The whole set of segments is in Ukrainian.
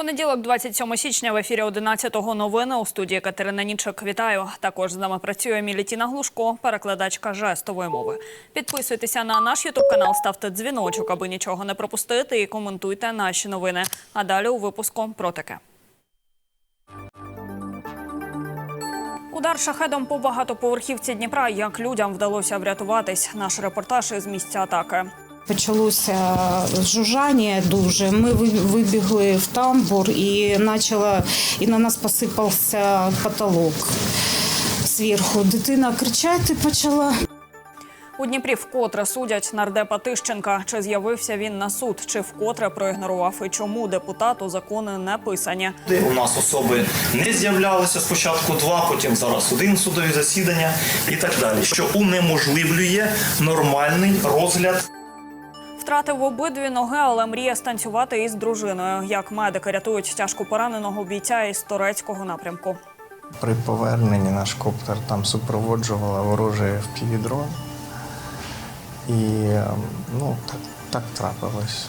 Понеділок, 27 січня, в ефірі 11-го новини у студії Катерина Нічок. Вітаю. Також з нами працює Мілітіна Глушко, перекладачка жестової мови. Підписуйтеся на наш ютуб канал, ставте дзвіночок, аби нічого не пропустити, і коментуйте наші новини. А далі у випуску про таке. Удар шахедом по багатоповерхівці Дніпра. Як людям вдалося врятуватись? Наш репортаж із місця атаки. Почалося жужжання дуже. Ми вибігли в тамбур і почала, і на нас посипався потолок зверху. Дитина кричати почала. У Дніпрі вкотре судять нардепа Тищенка. Чи з'явився він на суд, чи вкотре проігнорував і чому депутату закони не писані. У нас особи не з'являлися спочатку два, потім зараз один судові засідання і так далі, що унеможливлює нормальний розгляд. Втратив обидві ноги, але мріє станцювати із дружиною. Як медики рятують тяжко пораненого бійця із турецького напрямку. При поверненні наш коптер там супроводжувала ворожий впівдрон. І ем, ну, так, так трапилось.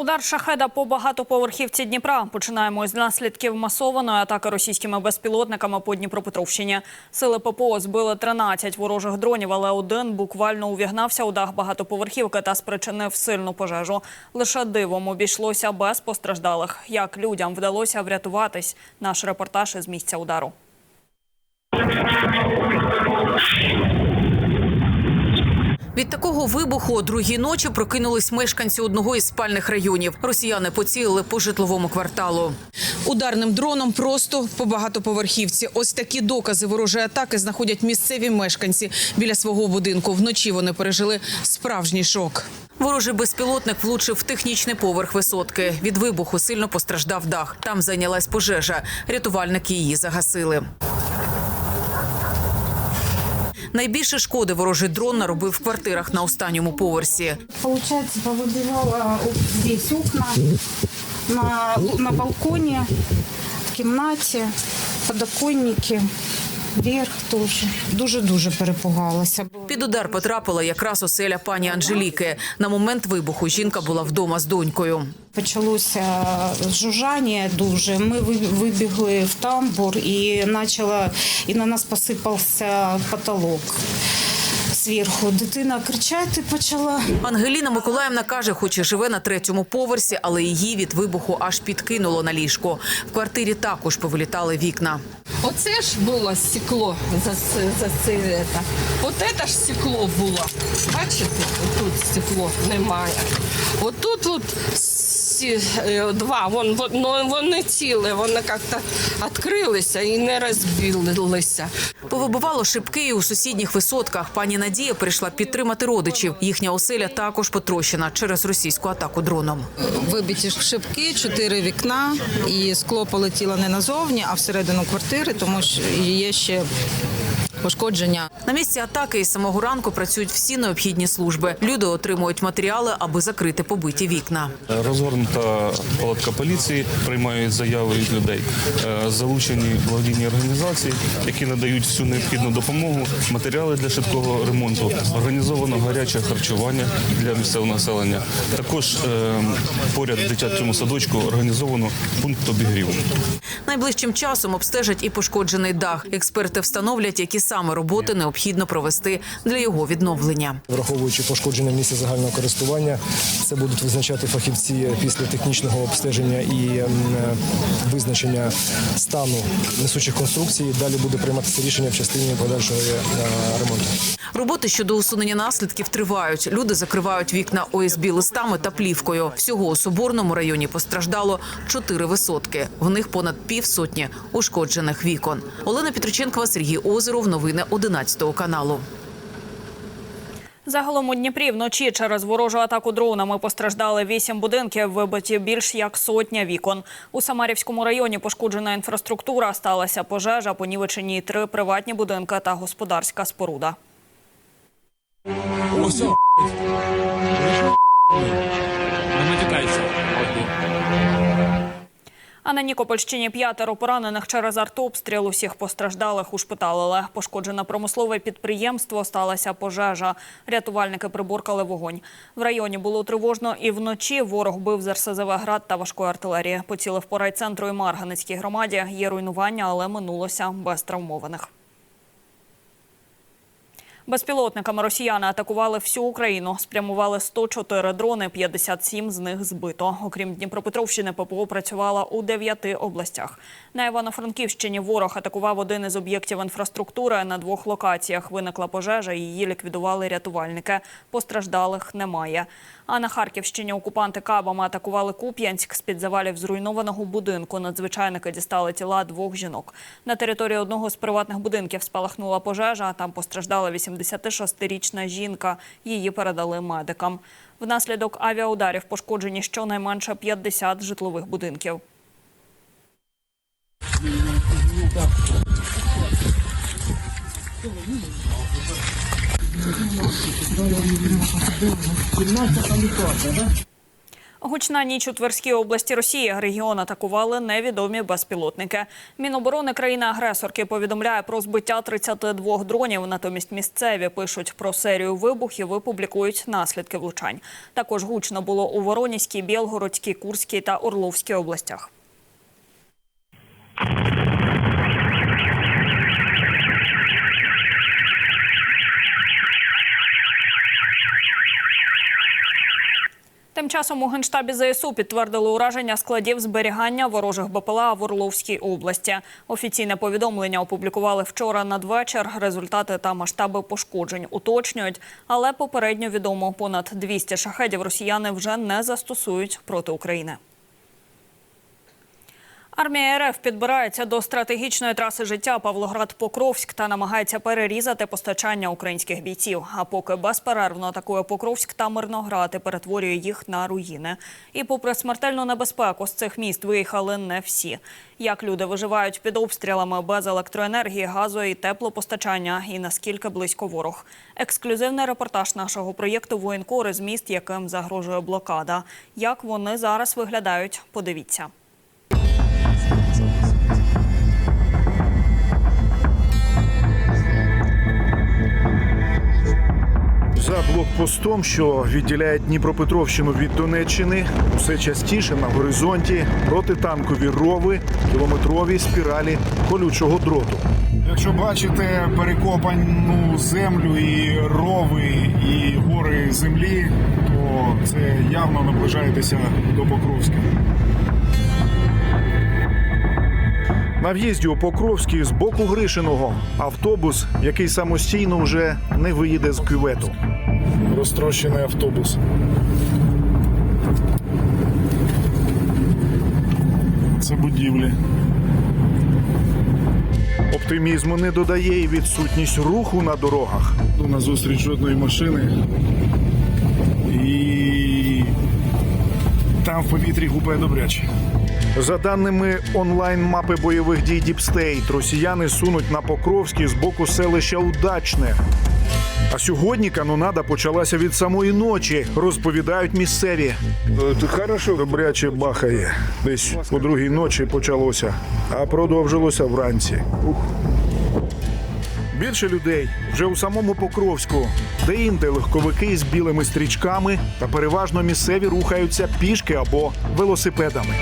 Удар шахеда по багатоповерхівці Дніпра. Починаємо з наслідків масованої атаки російськими безпілотниками по Дніпропетровщині. Сили ППО збили 13 ворожих дронів, але один буквально увігнався у дах багатоповерхівки та спричинив сильну пожежу. Лише дивом обійшлося без постраждалих. Як людям вдалося врятуватись? Наш репортаж із місця удару. Від такого вибуху о другій ночі прокинулись мешканці одного із спальних районів. Росіяни поцілили по житловому кварталу. Ударним дроном просто по багатоповерхівці. Ось такі докази ворожої атаки знаходять місцеві мешканці біля свого будинку. Вночі вони пережили справжній шок. Ворожий безпілотник влучив в технічний поверх висотки. Від вибуху сильно постраждав дах. Там зайнялась пожежа. Рятувальники її загасили. Найбільше шкоди ворожий дрон наробив в квартирах на останньому поверсі. Получається, повыбивала здесь окна на, на балконі, в кімнаті, подоконники, верх теж. Дуже-дуже перепугалася. Під удар потрапила якраз оселя пані Анжеліки. На момент вибуху жінка була вдома з донькою. Почалося жужжання дуже. Ми вибігли в тамбур і почала, і на нас посипався потолок зверху. Дитина кричати почала. Ангеліна Миколаївна каже, хоч і живе на третьому поверсі, але її від вибуху аж підкинуло на ліжко. В квартирі також повилітали вікна. Оце ж було стекло за, це- за це. это. От це ж стекло було. Бачите, тут стекло немає. Отут от сі- е, два, вон, вон, ну, вони ціле, вони як-то відкрилися і не розбилися. Повибивало шибки і у сусідніх висотках. Пані Надія прийшла підтримати родичів. Їхня оселя також потрощена через російську атаку дроном. вибиті шибки, чотири вікна, і скло полетіло не назовні, а всередину квартири, тому що є ще пошкодження. На місці атаки із самого ранку працюють всі необхідні служби. Люди отримують матеріали, аби закрити побиті вікна. Розгорнута палатка поліції, приймають заяви від людей. Е, Залучені благодійні організації, які надають всю необхідну допомогу, матеріали для швидкого ремонту. Організовано гаряче харчування для місцевого населення. Також е, поряд дитячому садочку організовано пункт обігріву. Найближчим часом обстежать і пошкоджений дах. Експерти встановлять, які саме роботи необхідно провести для його відновлення. Враховуючи пошкоджене місце загального користування, це будуть визначати фахівці після технічного обстеження і ем, е, визначення стану несучих конструкцій. Далі буде прийматися рішення в частині подальшого е, ремонту. Роботи щодо усунення наслідків тривають. Люди закривають вікна ОСБ листами та плівкою. Всього у Соборному районі постраждало чотири висотки. В них понад півсотні ушкоджених вікон. Олена Петриченкова, Сергій Озеров. Новини 11 каналу. Загалом у Дніпрі вночі через ворожу атаку дронами постраждали вісім будинків, вибиті більш як сотня вікон. У Самарівському районі пошкоджена інфраструктура, сталася пожежа, понівечені три приватні будинки та господарська споруда. А на Нікопольщині п'ятеро поранених через артобстріл. Усіх постраждалих ушпиталили. Пошкоджене промислове підприємство, сталася пожежа. Рятувальники приборкали вогонь. В районі було тривожно і вночі ворог бив з РСЗВ «Град» та важкої артилерії. Поцілив по райцентру і Марганецькій громаді. Є руйнування, але минулося без травмованих. Безпілотниками росіяни атакували всю Україну. Спрямували 104 дрони, 57 з них збито. Окрім Дніпропетровщини, ППО працювала у дев'яти областях. На Івано-Франківщині ворог атакував один із об'єктів інфраструктури. На двох локаціях виникла пожежа. Її ліквідували рятувальники. Постраждалих немає. А на Харківщині окупанти кабами атакували Куп'янськ. З-під завалів зруйнованого будинку надзвичайники дістали тіла двох жінок. На території одного з приватних будинків спалахнула пожежа. Там постраждала 86-річна жінка. Її передали медикам. Внаслідок авіаударів пошкоджені щонайменше 50 житлових будинків. Гучна ніч у Тверській області Росії. Регіон атакували невідомі безпілотники. Міноборони країни-агресорки повідомляє про збиття 32 дронів. Натомість місцеві пишуть про серію вибухів і публікують наслідки влучань. Також гучно було у Воронізькій, Білгородській, Курській та Орловській областях. Тим часом у генштабі ЗСУ підтвердили ураження складів зберігання ворожих БПЛА в Орловській області. Офіційне повідомлення опублікували вчора надвечір. Результати та масштаби пошкоджень уточнюють, але попередньо відомо понад 200 шахедів росіяни вже не застосують проти України. Армія РФ підбирається до стратегічної траси життя Павлоград-Покровськ та намагається перерізати постачання українських бійців. А поки безперервно атакує Покровськ та Мирноград і перетворює їх на руїни. І попри смертельну небезпеку з цих міст виїхали не всі. Як люди виживають під обстрілами без електроенергії, газу і теплопостачання, і наскільки близько ворог. Ексклюзивний репортаж нашого проєкту Воєнкори з міст, яким загрожує блокада. Як вони зараз виглядають, подивіться. За блокпостом, що відділяє Дніпропетровщину від Донеччини, усе частіше на горизонті протитанкові рови, кілометрові спіралі колючого дроту. Якщо бачите перекопану землю і рови, і гори землі, то це явно наближаєтеся до Покровська. На в'їзді у Покровський з боку Гришиного автобус, який самостійно вже не виїде з кювету. Розтрощений автобус. Це будівлі. Оптимізму не додає і відсутність руху на дорогах. На зустріч жодної машини. І там в повітрі гупає добряче. За даними онлайн-мапи бойових дій Діпстейт, росіяни сунуть на Покровський з боку селища Удачне. А сьогодні канонада почалася від самої ночі, розповідають місцеві. Тут хорошо добряче бахає. Десь о другій ночі почалося, а продовжилося вранці. Більше людей вже у самому Покровську, де інде легковики з білими стрічками та переважно місцеві рухаються пішки або велосипедами.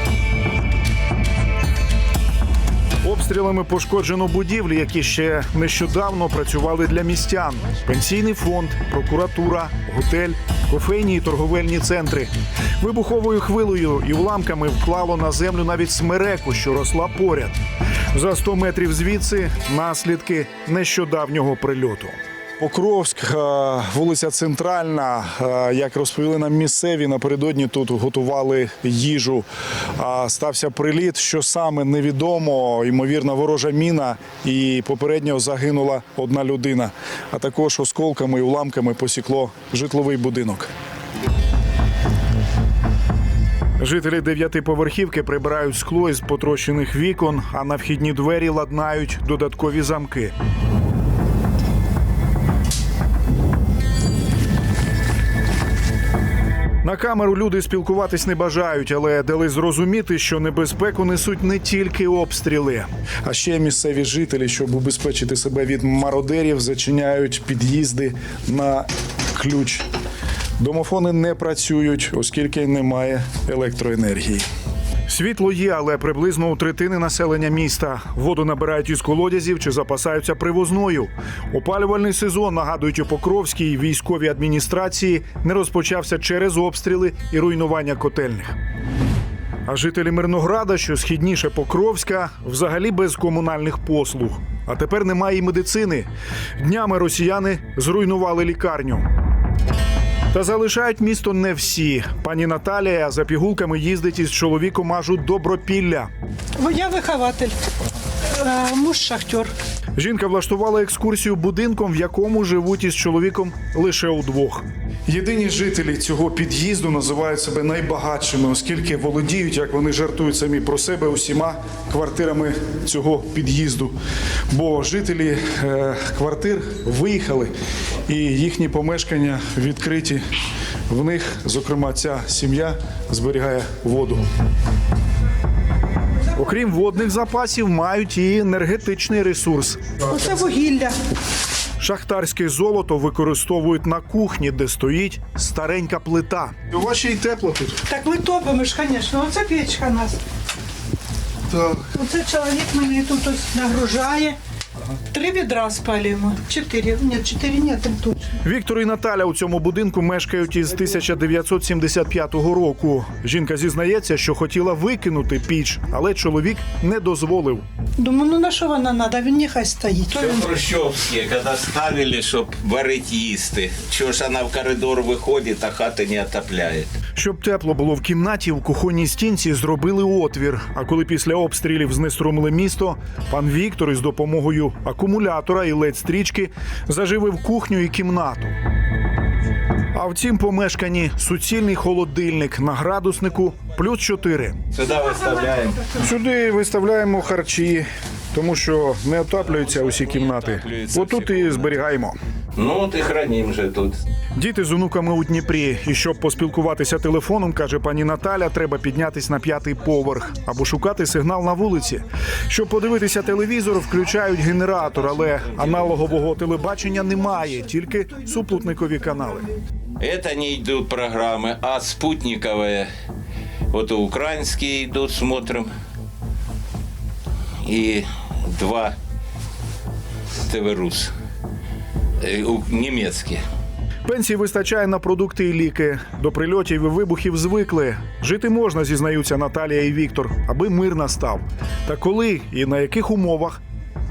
Обстрілами пошкоджено будівлі, які ще нещодавно працювали для містян: пенсійний фонд, прокуратура, готель, кофейні і торговельні центри. Вибуховою хвилою і уламками вклало на землю навіть смереку, що росла поряд. За 100 метрів звідси наслідки нещодавнього прильоту. Покровськ, е, вулиця Центральна. Е, Як розповіли нам місцеві, напередодні тут готували їжу. Стався приліт, що саме невідомо. Ймовірна ворожа міна, і попередньо загинула одна людина. А також осколками і уламками посікло житловий будинок. Жителі дев'ятиповерхівки прибирають скло із потрощених вікон, а на вхідні двері ладнають додаткові замки. На камеру люди спілкуватись не бажають, але дали зрозуміти, що небезпеку несуть не тільки обстріли. А ще місцеві жителі, щоб убезпечити себе від мародерів, зачиняють під'їзди на ключ. Домофони не працюють, оскільки немає електроенергії. Світло є, але приблизно у третини населення міста. Воду набирають із колодязів чи запасаються привозною. Опалювальний сезон, нагадують у Покровській військовій адміністрації, не розпочався через обстріли і руйнування котельних. А жителі Мирнограда, що східніше Покровська, взагалі без комунальних послуг. А тепер немає і медицини. Днями росіяни зруйнували лікарню. Та залишають місто не всі. Пані Наталія за пігулками їздить із чоловіком аж у Добропілля. Я вихователь, е, муж шахтер. Жінка влаштувала екскурсію будинком, в якому живуть із чоловіком лише удвох. Єдині жителі цього під'їзду називають себе найбагатшими, оскільки володіють, як вони жартують самі про себе, усіма квартирами цього під'їзду. Бо жителі е, квартир виїхали, і їхні помешкання відкриті. В них, зокрема, ця сім'я зберігає воду. Окрім водних запасів, мають і енергетичний ресурс. Оце вугілля. Шахтарське золото використовують на кухні, де стоїть старенька плита. У вас ще й тепло тут. Так ми топимо ж, звісно. Оце печка у нас. Так. Оце чоловік мені тут ось нагружає. Три відра спалюємо. Чотири. Ні, чотири ні, там тут. Віктор і Наталя у цьому будинку мешкають із 1975 року. Жінка зізнається, що хотіла викинути піч, але чоловік не дозволив. Думаю, ну на що вона треба? Він нехай стоїть. Все хрущевське, коли ставили, щоб варити їсти. Чого ж вона в коридор виходить, а хати не отопляє. Щоб тепло було в кімнаті, в кухонній стінці зробили отвір. А коли після обстрілів знеструмили місто, пан Віктор із допомогою акумулятора і ледь стрічки заживив кухню і кімнату. А в цім помешканні суцільний холодильник на градуснику плюс 4. Сюди виставляємо. Сюди виставляємо харчі, тому що не отаплюються усі кімнати. Отут і зберігаємо. Ну, от і хранім же тут. Діти з онуками у Дніпрі. І щоб поспілкуватися телефоном, каже пані Наталя, треба піднятись на п'ятий поверх або шукати сигнал на вулиці. Щоб подивитися телевізор, включають генератор, але аналогового телебачення немає, тільки супутникові канали. Это не идут программы, а спутниковые. Вот украинские идут, смотрим. И два ТВ-РУС. Э, у- Немецкие. Пенсії вистачає на продукти і ліки. До прильотів і вибухів звикли. Жити можна, зізнаються Наталія і Віктор, аби мир настав. Та коли і на яких умовах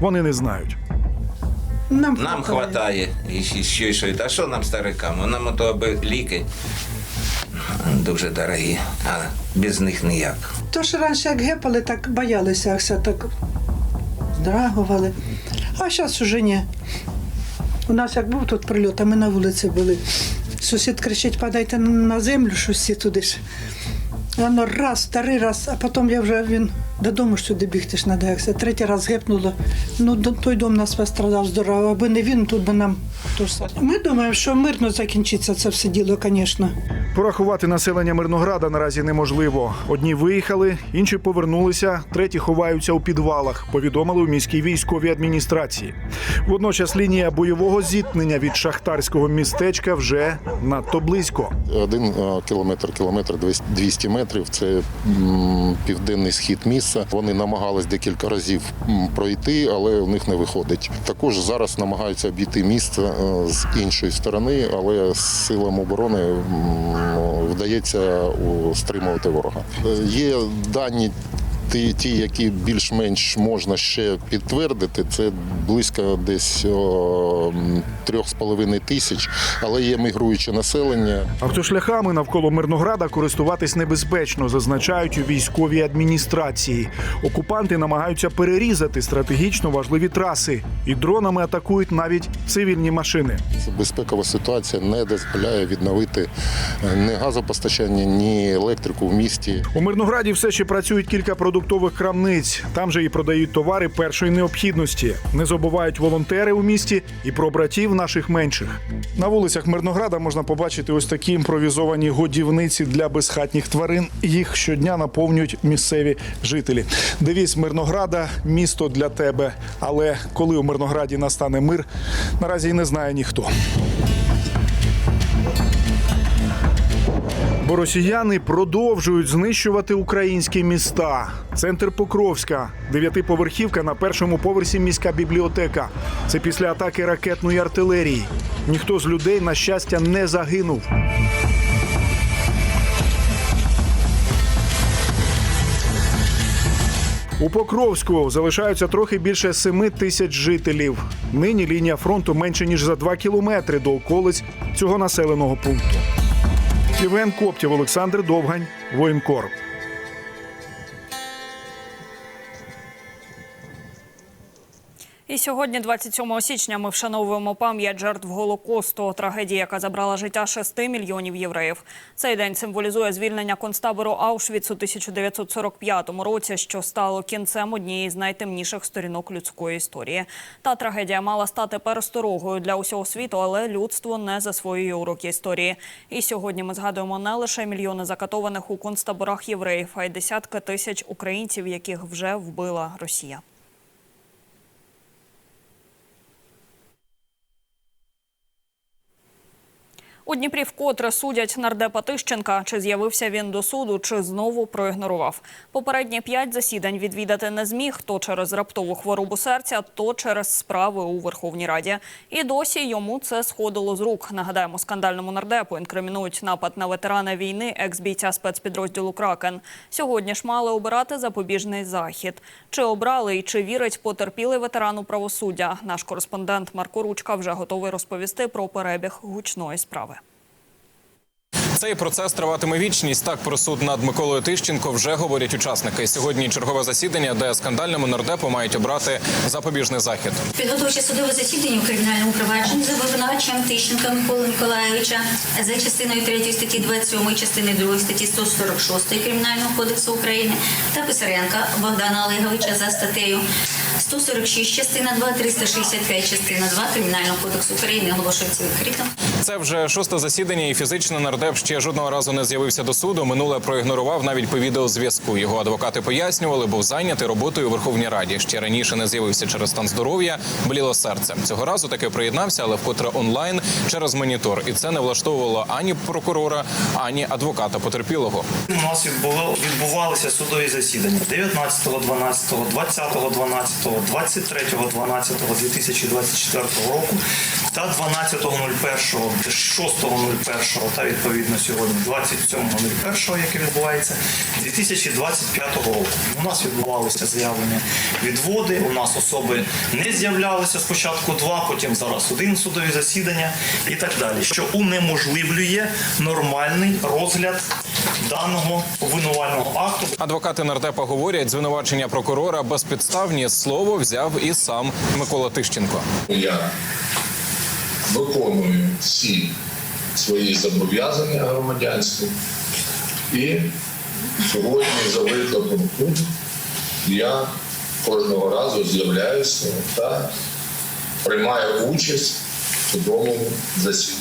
вони не знають. Нам, Нам хватає. І ще- що. А що нам старикам? Нам ото аби ліки дуже дорогі, а без них ніяк. То ж раніше як гепали, так боялися, так здрагували. А зараз уже ні. У нас як був тут прильот, а ми на вулиці були. Сусід кричить, падайте на землю, щось туди ж. Воно раз, старий раз, а потім я вже він додому ж сюди бігти ж треба. Як це третій раз гепнуло. Ну, до- той дом нас пострадав здорово, аби не він, тут би нам то саме. Ми думаємо, що мирно закінчиться це все діло, звісно. Порахувати населення Мирнограда наразі неможливо. Одні виїхали, інші повернулися, треті ховаються у підвалах. Повідомили у міській військовій адміністрації. Водночас лінія бойового зіткнення від шахтарського містечка вже надто близько. Один е, кілометр, кілометр 200 метрів. Це південний схід міста. Вони намагались декілька разів пройти, але у них не виходить. Також зараз намагаються обійти місто е, з іншої сторони, але силам оборони вдається стримувати ворога. Е, Є дані. Ті, ті, які більш-менш можна ще підтвердити, це близько десь о, м, трьох з половиною тисяч, але є мігруюче населення. Автошляхами навколо Мирнограда користуватись небезпечно, зазначають у військовій адміністрації. Окупанти намагаються перерізати стратегічно важливі траси і дронами атакують навіть цивільні машини. Безпекова ситуація не дозволяє відновити е, ні газопостачання, ні електрику в місті. У Мирнограді все ще працюють кілька продуктів продуктових крамниць. Там же і продають товари першої необхідності. Не забувають волонтери у місті і про братів наших менших. На вулицях Мирнограда можна побачити ось такі імпровізовані годівниці для безхатніх тварин. Їх щодня наповнюють місцеві жителі. Девіз Мирнограда місто для тебе. Але коли у Мирнограді настане мир, наразі й не знає ніхто. Бо росіяни продовжують знищувати українські міста. Центр Покровська, дев'ятиповерхівка на першому поверсі міська бібліотека. Це після атаки ракетної артилерії. Ніхто з людей, на щастя, не загинув. У Покровську залишаються трохи більше семи тисяч жителів. Нині лінія фронту менше ніж за два кілометри до околиць цього населеного пункту. Євген Коптєв, Олександр Довгань, Воєнкор. І сьогодні, 27 січня, ми вшановуємо пам'ять жертв Голокосту, трагедії, яка забрала життя 6 мільйонів євреїв. Цей день символізує звільнення концтабору Аушвіц у 1945 році, що стало кінцем однієї з найтемніших сторінок людської історії. Та трагедія мала стати пересторогою для усього світу, але людство не засвоює уроки історії. І сьогодні ми згадуємо не лише мільйони закатованих у концтаборах євреїв, а й десятки тисяч українців, яких вже вбила Росія. У Дніпрі вкотре судять нардепа Тищенка. Чи з'явився він до суду, чи знову проігнорував. Попередні п'ять засідань відвідати не зміг то через раптову хворобу серця, то через справи у Верховній Раді. І досі йому це сходило з рук. Нагадаємо, скандальному нардепу інкримінують напад на ветерана війни, екс-бійця спецпідрозділу Кракен. Сьогодні ж мали обирати запобіжний захід. Чи обрали і чи вірить потерпілий ветерану правосуддя? Наш кореспондент Марко Ручка вже готовий розповісти про перебіг гучної справи. Цей процес триватиме вічність. Так про суд над Миколою Тищенко вже говорять учасники. Сьогодні чергове засідання, де скандальному нардепу мають обрати запобіжний захід. Підготовче судове засідання у кримінальному провадженні за обвинуваченням Тищенка Миколи Миколаєвича за частиною 3 статті 27, частини 2 статті 146 Кримінального кодексу України та Писаренка Богдана Олеговича за статтею 146, частина 2, 365, частина 2 Кримінального кодексу України оголошується відкритим. Це вже шосте засідання, і фізично нардеп ще жодного разу не з'явився до суду. Минуле проігнорував навіть по відеозв'язку. Його адвокати пояснювали, був зайнятий роботою у Верховній Раді. Ще раніше не з'явився через стан здоров'я, боліло серце. Цього разу таки приєднався, але вкотре онлайн через монітор. І це не влаштовувало ані прокурора, ані адвоката потерпілого. У нас відбувалися судові засідання 19, 12, 20, 12, 23, 12 2024 року та 12.01, 6.01 та відповідно сьогодні 27.01, яке відбувається 2025 року. У нас відбувалися заявлені відводи. У нас особи не з'являлися спочатку два, потім зараз один судові засідання і так далі, що унеможливлює нормальний розгляд даного обвинувального акту. Адвокати нардепа говорять, звинувачення прокурора безпідставні. Слово взяв і сам Микола Тищенко. Я виконую всі свої зобов'язання громадянські і сьогодні за викликом тут я кожного разу з'являюся та приймаю участь в судовому засіданні.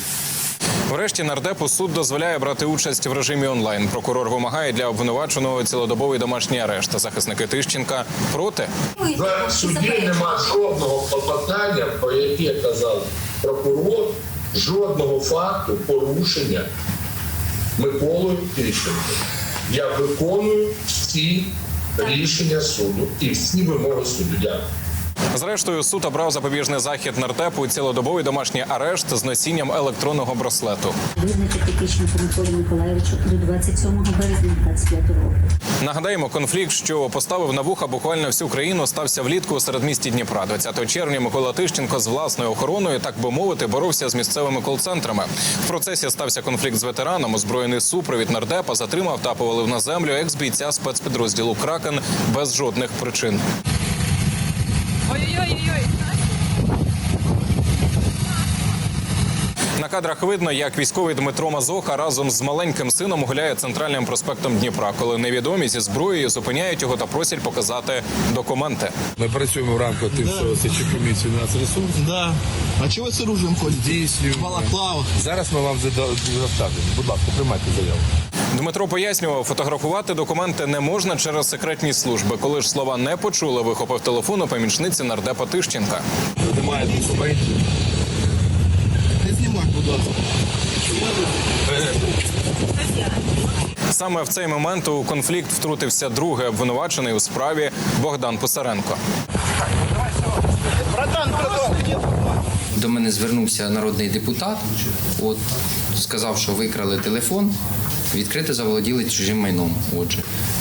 Врешті нардепу суд дозволяє брати участь в режимі онлайн. Прокурор вимагає для обвинуваченого цілодобовий домашній арешт. Захисники Тищенка проти. В суді нема жодного клопотання, про яке казав прокурор, жодного факту порушення Миколою Тищенко. Я виконую всі рішення суду і всі вимоги суду. Дякую. Зрештою, суд обрав запобіжний захід нардепу цілодобовий домашній арешт з носінням електронного браслету. Визначити Тищенко Миколі Миколаєвичу до 27 березня 25 року. Нагадаємо, конфлікт, що поставив на вуха буквально всю країну, стався влітку у середмісті Дніпра. 20 червня Микола Тищенко з власною охороною, так би мовити, боровся з місцевими кол-центрами. В процесі стався конфлікт з ветераном. Озброєний супровід нардепа затримав та повалив на землю екс-бійця спецпідрозділу Кракен без жодних причин. На кадрах видно, як військовий Дмитро Мазоха разом з маленьким сином гуляє центральним проспектом Дніпра, коли невідомі зі зброєю зупиняють його та просять показати документи. Ми працюємо в рамках тим, що слідчі комісії у нас ресурс. Да. А чого ви з оружием ходите? Балаклава. Зараз ми вам заставимо. Будь ласка, приймайте заяву. Дмитро пояснював, фотографувати документи не можна через секретні служби. Коли ж слова не почули, вихопив телефон у помічниці нардепа Тищенка. Немає документів. Не знімай, будь ласка. Саме в цей момент у конфлікт втрутився другий обвинувачений у справі Богдан Писаренко. До мене звернувся народний депутат, от сказав, що викрали телефон, відкрито заволоділи чужим майном. Отже, от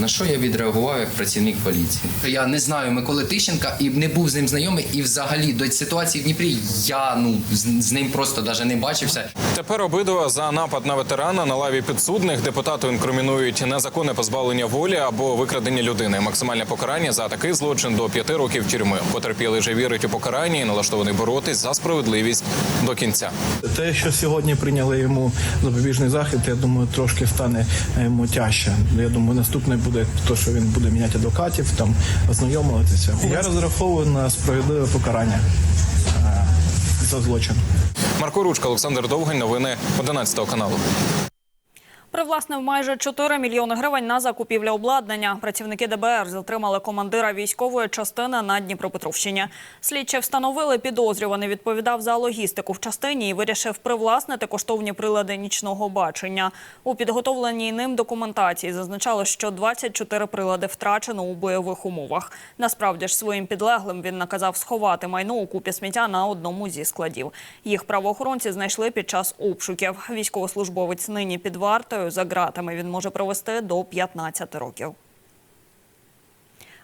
на що я відреагував як працівник поліції. Я не знаю Миколи Тищенка і не був з ним знайомий. І взагалі до ситуації в Дніпрі я ну з, з ним просто навіть не бачився. Тепер обидва за напад на ветерана на лаві підсудних депутату інкримінують незаконне позбавлення волі або викрадення людини. Максимальне покарання за такий злочин до п'яти років тюрми. Потерпілий же вірить у покарання і налаштований боротись за справедливість до кінця. Те, що сьогодні прийняли йому запобіжний захід, я думаю, трошки стане йому тяжче. Я думаю, наступне буде то, що він буде міняти адвокатів, там ознайомитися. Я розраховую на справедливе покарання е, за злочин. Марко Ручка, Олександр Довгань. Новини 11 каналу. Привласнив майже 4 мільйони гривень на закупівлю обладнання. Працівники ДБР затримали командира військової частини на Дніпропетровщині. Слідчі встановили, підозрюваний відповідав за логістику в частині і вирішив привласнити коштовні прилади нічного бачення. У підготовленій ним документації зазначало, що 24 прилади втрачено у бойових умовах. Насправді ж своїм підлеглим він наказав сховати майно у купі сміття на одному зі складів. Їх правоохоронці знайшли під час обшуків. Військовослужбовець нині під вартою за ґратами. Він може провести до 15 років.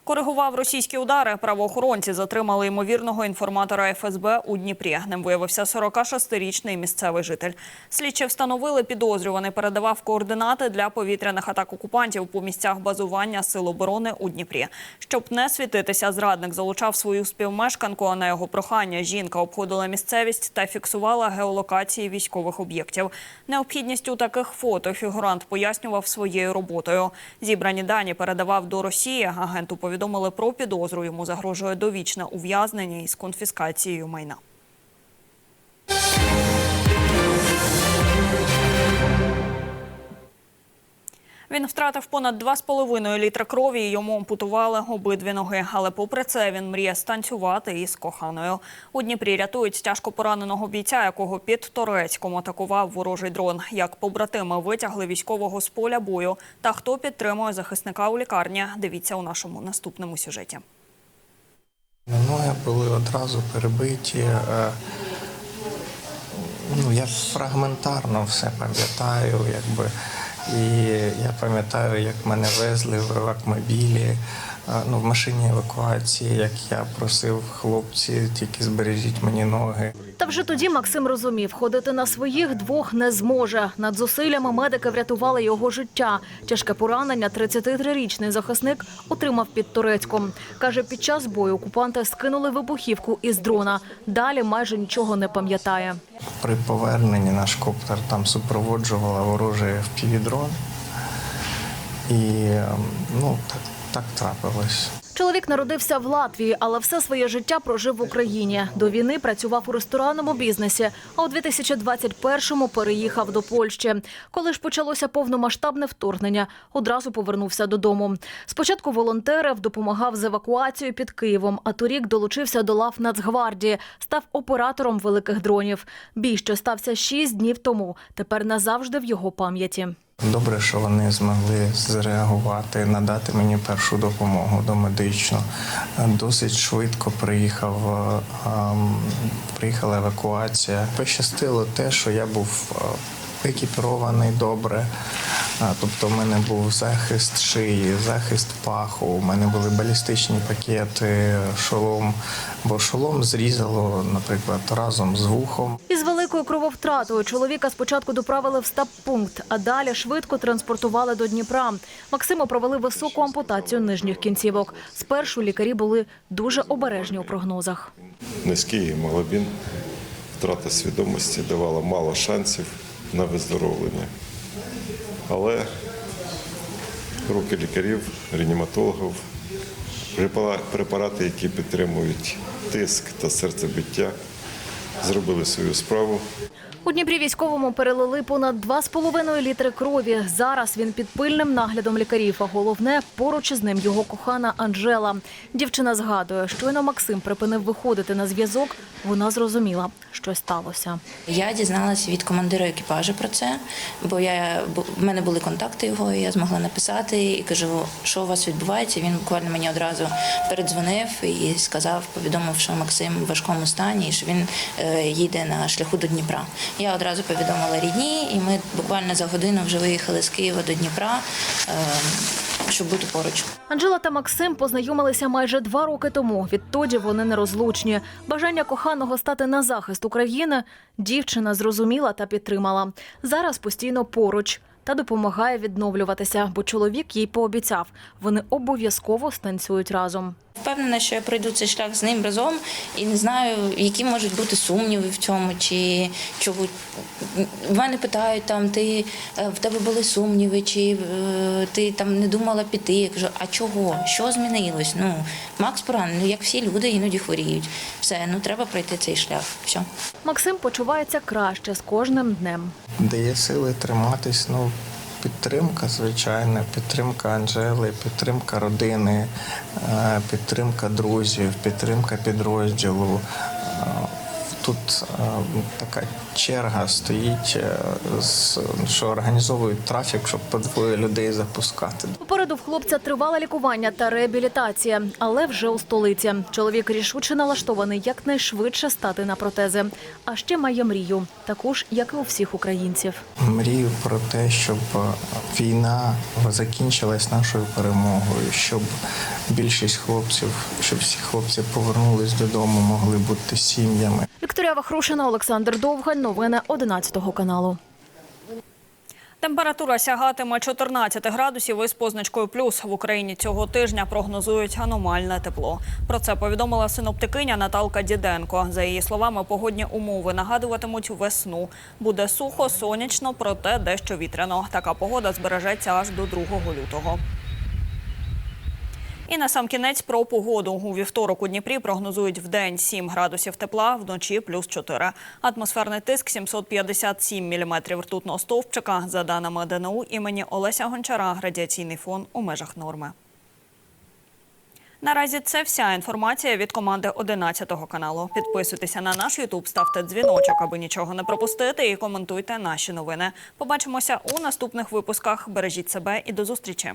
Коригував російські удари. Правоохоронці затримали ймовірного інформатора ФСБ у Дніпрі. Ним виявився 46-річний місцевий житель. Слідчі встановили, підозрюваний передавав координати для повітряних атак окупантів по місцях базування сил оборони у Дніпрі. Щоб не світитися, зрадник залучав свою співмешканку. А на його прохання жінка обходила місцевість та фіксувала геолокації військових об'єктів. Необхідність у таких фото фігурант пояснював своєю роботою. Зібрані дані передавав до Росії. Агенту повідомили про підозру. Йому загрожує довічне ув'язнення із конфіскацією майна. Він втратив понад 2,5 літра крові. і Йому ампутували обидві ноги. Але попри це він мріє станцювати із коханою. У Дніпрі рятують тяжко пораненого бійця, якого під Торецьком атакував ворожий дрон. Як побратими витягли військового з поля бою. Та хто підтримує захисника у лікарні? Дивіться у нашому наступному сюжеті. Ноги були одразу перебиті. е, Ну, я фрагментарно все пам'ятаю, якби. І я пам'ятаю, як мене везли в евакмобілі, е, ну, в машині евакуації, як я просив хлопці, тільки збережіть мені ноги. Та вже тоді Максим розумів, ходити на своїх двох не зможе. Над зусиллями медики врятували його життя. Тяжке поранення 33-річний захисник отримав під Турецьком. Каже, під час бою окупанти скинули вибухівку із дрона. Далі майже нічого не пам'ятає. При поверненні наш коптер там супроводжувала ворожий впівдрон. І ем, ну, так, так трапилось. Чоловік народився в Латвії, але все своє життя прожив в Україні. До війни працював у ресторанному бізнесі, а у 2021-му переїхав до Польщі. Коли ж почалося повномасштабне вторгнення, одразу повернувся додому. Спочатку волонтерив, допомагав з евакуацією під Києвом, а торік долучився до лав Нацгвардії, став оператором великих дронів. Бій, що стався шість днів тому, тепер назавжди в його пам'яті. Добре, що вони змогли зреагувати, надати мені першу допомогу домедичну. Досить швидко приїхав, е, ем, приїхала евакуація. Пощастило те, що я був е, екіпірований добре. Тобто, в мене був захист шиї, захист паху, у мене були балістичні пакети, шолом, бо шолом зрізало, наприклад, разом з вухом. Із великою крововтратою чоловіка спочатку доправили в стаб-пункт, а далі швидко транспортували до Дніпра. Максиму провели високу ампутацію нижніх кінцівок. Спершу лікарі були дуже обережні у прогнозах. низький гемоглобін, втрата свідомості давала мало шансів на виздоровлення. Але руки лікарів, реаніматологів, препарати, які підтримують тиск та серцебиття, зробили свою справу. У Дніпрі військовому перелили понад 2,5 літри крові. Зараз він під пильним наглядом лікарів. А головне, поруч із ним його кохана Анжела. Дівчина згадує, щойно Максим припинив виходити на зв'язок. Вона зрозуміла, що сталося. Я дізналася від командира екіпажу про це, бо я в мене були контакти його, і я змогла написати і кажу, що у вас відбувається. Він буквально мені одразу передзвонив і сказав, повідомив, що Максим в важкому стані і що він е, їде на шляху до Дніпра. Я одразу повідомила рідні, і ми буквально за годину вже виїхали з Києва до Дніпра, е, щоб бути поруч. Анжела та Максим познайомилися майже два роки тому. Відтоді вони нерозлучні. Бажання коханого стати на захист України дівчина зрозуміла та підтримала. Зараз постійно поруч та допомагає відновлюватися, бо чоловік їй пообіцяв, вони обов'язково станцюють разом. Впевнена, що я пройду цей шлях з ним разом і не знаю, які можуть бути сумніви в цьому, чи чого в мене питають там, ти е, в тебе були сумніви, чи е, ти там не думала піти. Я кажу, а чого? Що змінилось? Ну, Макс поранений, ну як всі люди іноді хворіють. Все, ну треба пройти цей шлях. Все. Максим почувається краще з кожним днем. Дає сили триматись. Ну, підтримка, звичайна, підтримка Анжели, підтримка родини, е, підтримка друзів, підтримка підрозділу. Тут е, така черга стоїть, е, з- що організовують трафік, щоб по двоє людей запускати. Попереду в хлопця тривале лікування та реабілітація, але вже у столиці. Чоловік рішуче налаштований якнайшвидше стати на протези. А ще має мрію, таку ж, як і у всіх українців. Мрію про те, щоб е, війна закінчилась нашою перемогою, щоб більшість хлопців, щоб всі хлопці повернулись додому, могли бути сім'ями. Вікторія Вахрушина, Олександр Довгань. Новини 11 каналу. Температура сягатиме 14 градусів із позначкою плюс. В Україні цього тижня прогнозують аномальне тепло. Про це повідомила синоптикиня Наталка Діденко. За її словами, погодні умови нагадуватимуть весну. Буде сухо, сонячно, проте дещо вітряно. Така погода збережеться аж до 2 лютого. І на сам кінець про погоду. У вівторок у Дніпрі прогнозують в день 7 градусів тепла, вночі плюс 4. Атмосферний тиск 757 міліметрів ртутного стовпчика. За даними ДНУ імені Олеся Гончара, радіаційний фон у межах норми. Наразі це вся інформація від команди 11 каналу. Підписуйтеся на наш Ютуб, ставте дзвіночок, аби нічого не пропустити, і коментуйте наші новини. Побачимося у наступних випусках. Бережіть себе і до зустрічі.